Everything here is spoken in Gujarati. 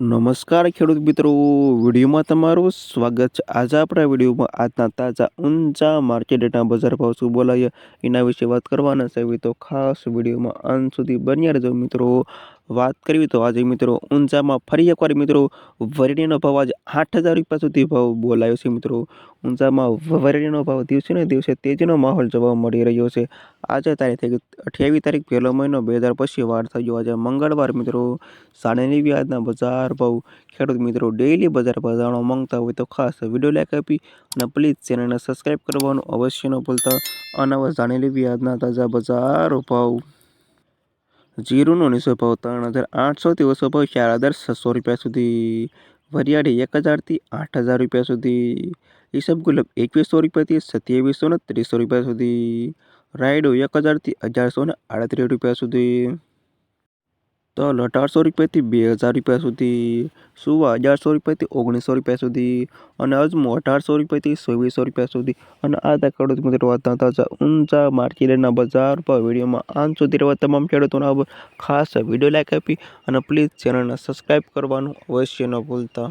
નમસ્કાર ખેડૂત મિત્રો. વિડીયોમાં તમારું સ્વાગત છે. આજે આપણા વિડીયોમાં આજના તાજા, ઊંચા માર્કેટ ડેટા બજાર ભાવ શું બોલાય એના વિશે વાત કરવાના છે. તો ખાસ વિડીયોમાં અંત સુધી બન્યા રહેજો મિત્રો. વાત કરવી તો આજે મિત્રો ઊંઝામાં ફરી એકવાર મિત્રો વરણીનો ભાવ આજે આઠ હજાર રૂપિયા સુધી ભાવ બોલાયો છે મિત્રો. ઊંઝામાં વરણીનો ભાવ દિવસે ને દિવસે તેજીનો માહોલ જોવા મળી રહ્યો છે. આજે તારીખ અઠ્યાવીસ તારીખ પહેલો મહિનો બે હજાર પછી વાર થઈ ગયો આજે મંગળવાર મિત્રો સાડા વ્યાજના બજાર ભાવ ખેડૂત મિત્રો ડેઈલી બજાર ભાવ જાણવા માંગતા હોય તો ખાસ વીડિયો લાઈક આપી અને પ્લીઝ ચેનલને સબસ્ક્રાઈબ કરવાનું અવશ્ય ન ભૂલતા. અનવર જાણી લેવી આજના તાજા બજાર ભાવ. જીરુનો નીચો ભાવ ત્રણ હજાર આઠસોથી ઓછો ભાવ ચાર હજાર છસો રૂપિયા સુધી. વરિયાળી એક હજારથી આઠ હજાર રૂપિયા સુધી. ઈસબ ગુલાબ એકવીસો રૂપિયાથી સત્યાવીસો ને ત્રીસો રૂપિયા સુધી. રાયડો એક હજારથી અગિયારસો ને આડત્રીસ રૂપિયા સુધી. તલ અઢારસો રૂપિયાથી બે હજાર રૂપિયા સુધી, સુવા અગિયારસો રૂપિયાથી ઓગણીસો રૂપિયા સુધી અને અજમો અઢારસો રૂપિયાથી ચોવીસો રૂપિયા સુધી. અને આ તા ખેડૂત મિત્રો હતા તાજા ઊંચા માર્કેટના બજાર પર વિડીયોમાં આન સુધી રહેવા તમામ ખેડૂતોના ખાસ વીડિયો લાઈક આપી અને પ્લીઝ ચેનલને સબસ્ક્રાઈબ કરવાનું અવશ્ય ન ભૂલતા.